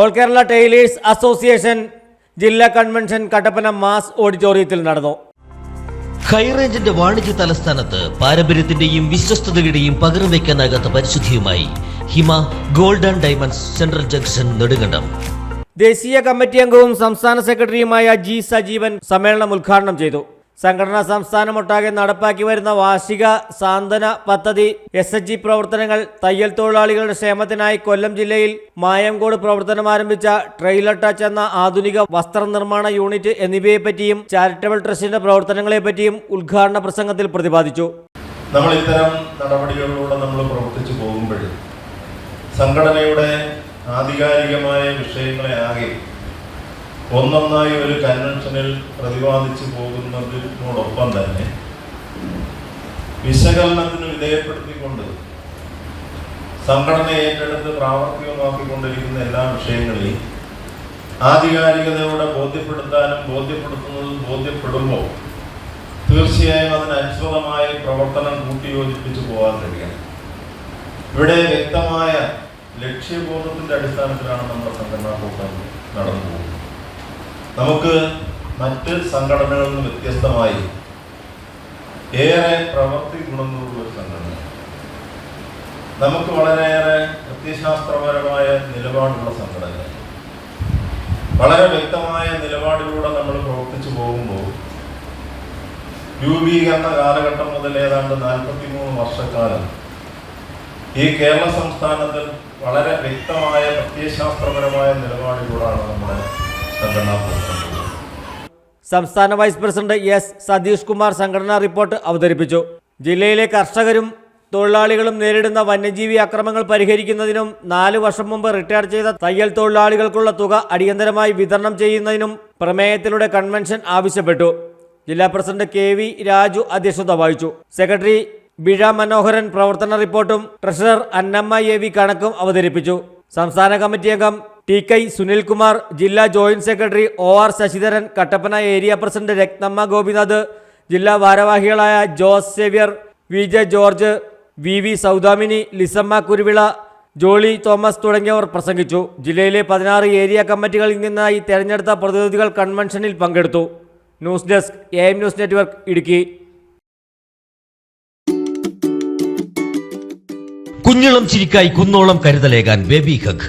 All Kerala tailors association ജില്ലാ convention Kattappana mass ഓഡിറ്റോറിയത്തിൽ നടന്നു. ഹൈറേഞ്ചിന്റെ വാണിജ്യ തലസ്ഥാനത്ത് പാരമ്പര്യത്തിന്റെയും വിശ്വസ്തതയുടെയും പകരം വയ്ക്കാനാകാത്ത പരിശുദ്ധിയുമായി Hima golden diamonds central junction Nedumkandam. ദേശീയ കമ്മിറ്റി അംഗവും സംസ്ഥാന സെക്രട്ടറിയുമായ ജി സജീവൻ സമ്മേളനം ഉദ്ഘാടനം ചെയ്തു. സംഘടനാ സംസ്ഥാനമൊട്ടാകെ നടപ്പാക്കി വരുന്ന വാർഷിക സാന്ത്വന പദ്ധതി എസ് എച്ച് ജി പ്രവർത്തനങ്ങൾ തയ്യൽ തൊഴിലാളികളുടെ ക്ഷേമത്തിനായി കൊല്ലം ജില്ലയിൽ മായംകോട് പ്രവർത്തനം ആരംഭിച്ച ട്രെയിലർ ടച്ച് എന്ന ആധുനിക വസ്ത്ര നിർമ്മാണ യൂണിറ്റ് എന്നിവയെപ്പറ്റിയും ചാരിറ്റബിൾ ട്രസ്റ്റിന്റെ പ്രവർത്തനങ്ങളെപ്പറ്റിയും ഉദ്ഘാടന പ്രസംഗത്തിൽ പ്രതിപാദിച്ചു. നമ്മൾ ഇത്തരം നടപടികളിലൂടെ നമ്മൾ പ്രവർത്തിച്ചു പോകുമ്പോൾ സംഘടനയുടെ ആധികാരികമായ വിഷയങ്ങളെ ആകെ ഒന്നൊന്നായി ഒരു കൺവെൻഷനിൽ പ്രതിപാദിച്ചു പോകുന്നതിനോടൊപ്പം തന്നെ വിശകലനത്തിന് വിധേയപ്പെടുത്തിക്കൊണ്ട് സംഘടന ഏറ്റെടുത്ത് പ്രാവർത്തികമാക്കിക്കൊണ്ടിരിക്കുന്ന എല്ലാ വിഷയങ്ങളെയും ആധികാരികതയോടെ ബോധ്യപ്പെടുത്താനും ബോധ്യപ്പെടുത്തുന്നതും ബോധ്യപ്പെടുമ്പോൾ തീർച്ചയായും അതിനനുസൃതമായ പ്രവർത്തനം കൂട്ടിയോജിപ്പിച്ച് പോകാൻ കഴിയണം. ഇവിടെ വ്യക്തമായ ലക്ഷ്യബോധത്തിന്റെ അടിസ്ഥാനത്തിലാണ് നമ്മുടെ സംഘടനാ കൂട്ടം നടന്നു പോകുന്നത് നമുക്ക് മറ്റ് സംഘടനകളിൽ നിന്ന് വ്യത്യസ്തമായി ഏറെ പ്രവൃത്തി ഗുണങ്ങളുള്ള ഒരു സംഘടന. നമുക്ക് വളരെയേറെ പ്രത്യശാസ്ത്രപരമായ നിലപാടുള്ള സംഘടന വളരെ വ്യക്തമായ നിലപാടിലൂടെ നമ്മൾ പ്രവർത്തിച്ചു പോകുമ്പോൾ രൂപീകരണ കാലഘട്ടം മുതൽ ഏതാണ്ട് നാൽപ്പത്തിമൂന്ന് വർഷക്കാലം ഈ കേരള സംസ്ഥാനത്തിൽ വളരെ വ്യക്തമായ പ്രത്യയശാസ്ത്രപരമായ നിലപാടിലൂടെയാണ് നമ്മുടെ സംഘടനാ സംസ്ഥാന vice president S Satheesh Kumar സംഘടനാ റിപ്പോർട്ട് അവതരിപ്പിച്ചു. ജില്ലയിലെ കർഷകരും തൊഴിലാളികളും നേരിടുന്ന വന്യജീവി അക്രമങ്ങൾ പരിഹരിക്കുന്നതിനും നാല് വർഷം മുമ്പ് റിട്ടയർ ചെയ്ത തയ്യൽ തൊഴിലാളികൾക്കുള്ള തുക അടിയന്തരമായി വിതരണം ചെയ്യുന്നതിനും പ്രമേയത്തിലൂടെ കൺവെൻഷൻ ആവശ്യപ്പെട്ടു. ജില്ലാ പ്രസിഡന്റ് കെ വി രാജു അധ്യക്ഷത വഹിച്ചു. സെക്രട്ടറി ബിഴ മനോഹരൻ പ്രവർത്തന റിപ്പോർട്ടും ട്രഷറർ അന്നമ്മ എ വി കണക്കും അവതരിപ്പിച്ചു. സംസ്ഥാന കമ്മിറ്റി അംഗം ടി കൈ സുനിൽകുമാർ ജില്ലാ joint secretary O R Sasidharan Kattappana area president Rakthamma Gopinath ജില്ലാ ഭാരവാഹികളായ Jose Xavier V J George V V Soudamini Lissamma Kuruvila Jolly Thomas തുടങ്ങിയവർ പ്രസംഗിച്ചു. ജില്ലയിലെ പതിനാറ് ഏരിയ കമ്മിറ്റികളിൽ നിന്നായി തെരഞ്ഞെടുത്ത പ്രതിനിധികൾ കൺവെൻഷനിൽ പങ്കെടുത്തു. News desk A M news network Idukki. കുഞ്ഞളം ചിരിക്കായി കുന്നോളം കരുതലേകാൻ ബേബി ഹഗ്.